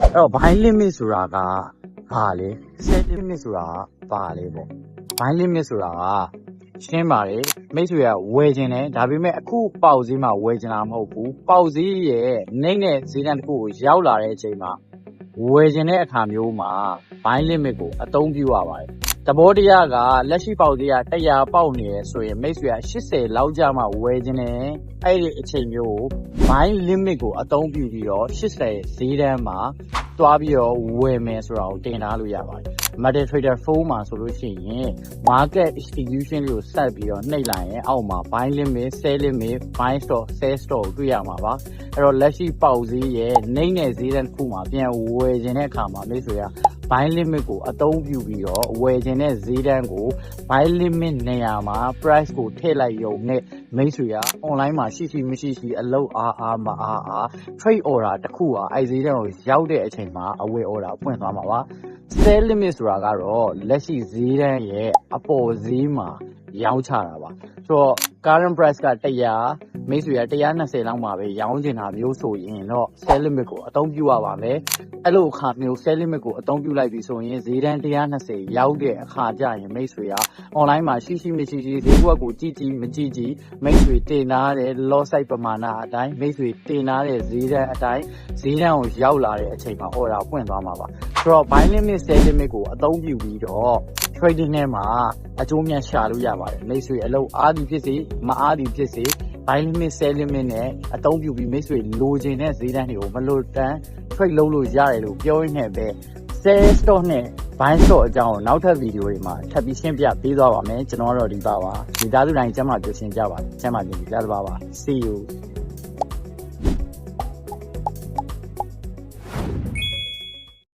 အဲ့တော့ buy limit ဆိုတာကဘာလဲ sell limit ဆိုတာကဘာလဲပေါ့ buy limit ဆိုတာကရှင်းပါတယ်မိတ်ဆွေကဝယ်ခြင်းတယ်ဒါပေမဲ့အခုပေါက်ဈေးမှာဝယ်ခြင်းလားမဟုတ်ဘူးပေါက်ဈေးရဲ့နှိမ့်တဲ့ဈေးတန်းတစ်ခုကိုရောက်လာတဲ့အချိန်မှာဝယ်ခြင်းတဲ့အခါမျိုးမှာ buy limit ကိုအသုံးပြုရပါတယ် တဘောတရားကလက်ရှိပေါက်ဈေးက100ပေါက်နေရဆိုရင်မိတ်ဆွေက80လောက်ကြမှဝယ်ခြင်းတယ်အဲ့ဒီအချိန်မျိုးကို buy limit ကိုအသုံးပြုပြီးတော့80ဈေးတန်းမှာတွားပြီးတော့ဝယ်မယ်ဆိုတာကိုတင်ထားလို့ရပါတယ် Market Trader 4မှာဆိုလို့ရှိရင် market institution ကိုဆက်ပြီးတော့နှိပ်လိုက်ရင်အောက်မှာ buy limit, sell limit, buy stop, sell stop ကိုတွေ့ရမှာပါအဲ့တော့လက်ရှိပေါက်ဈေးရဲ့နှိမ့်တဲ့ဈေးတန်းတစ်ခုမှာပြန်ဝယ်ခြင်းတဲ့အခါမှာမိတ်ဆွေက buy limit ကိုအသုံးပြုပြီးတော့ဝယ်ခြင်းတဲ့ဈေးတန်းကို buy limit နေရာမှာ price ကိုထည့်လိုက်ရုံနဲ့မိတ်ဆွေက online မှာရှိရှိမရှိရှိအလုပ်အားအားမအားအား trade order တစ်ခုဟာအဲ့ဈေးတန်းကိုရောက်တဲ့အချိန်မှာအဝယ် order ဖွင့်သွားမှာပါ sell limit ဆိုတာကတော့လက်ရှိဈေးတန်းရဲ့အပေါ်ဈေးမှာရောင်းချတာပါဆိုတော့ current price က100မိတ်ဆွေက120လောက်မှာပဲရောင်းချင်တာမျိုးဆိုရင်တော့ sell limit ကိုအသုံးပြုရပါမယ် အဲ့လိုအခါမျိုး sell limit ကိုအသုံးပြုလိုက်ပြီဆိုရင်ဈေးတန်း120ရောက်တဲ့အခါကျရင်မိတ်ဆွေက online မှာရှိရှိမရှိရှိဈေးကွက်ကိုကြည့်ကြည့်မကြည့်ကြည့်မိတ်ဆွေတင်ထားတဲ့ loss site ပမာဏအတိုင်းမိတ်ဆွေတင်ထားတဲ့ဈေးတန်းအတိုင်းဈေးတန်းကိုရောက်လာတဲ့အချိန်မှာ order ဖွင့်သွားမှာပါဆိုတော့ buy limit sell limit ကိုအသုံးပြုပြီးတော့ trading ထဲမှာအကျိုးမြတ်ရှာလို့ရပါတယ်မိတ်ဆွေအလုပ်အားသည်ဖြစ်စေမအားသည်ဖြစ်စေ buy limit sell limit နဲ့အသုံးပြုပြီးမိတ်ဆွေလိုချင်တဲ့ဈေးတန်းတွေကိုမလိုတန်း trade လုပ်လို့ရတယ်လို့ပြောရင်းနဲ့ပဲ sell stock နဲ့ buy stock အကြောင်းကိုနောက်ထပ်ဗီဒီယိုတွေမှာထပ်ပြီးရှင်းပြပေးသွားပါမယ်ကျွန်တော်ကတော့ဒီပါပါမိသားစုတိုင်းကျမ်းမာပျော်ရှင်ကြပါကျမ်းမာကြပါကြပါပါ see you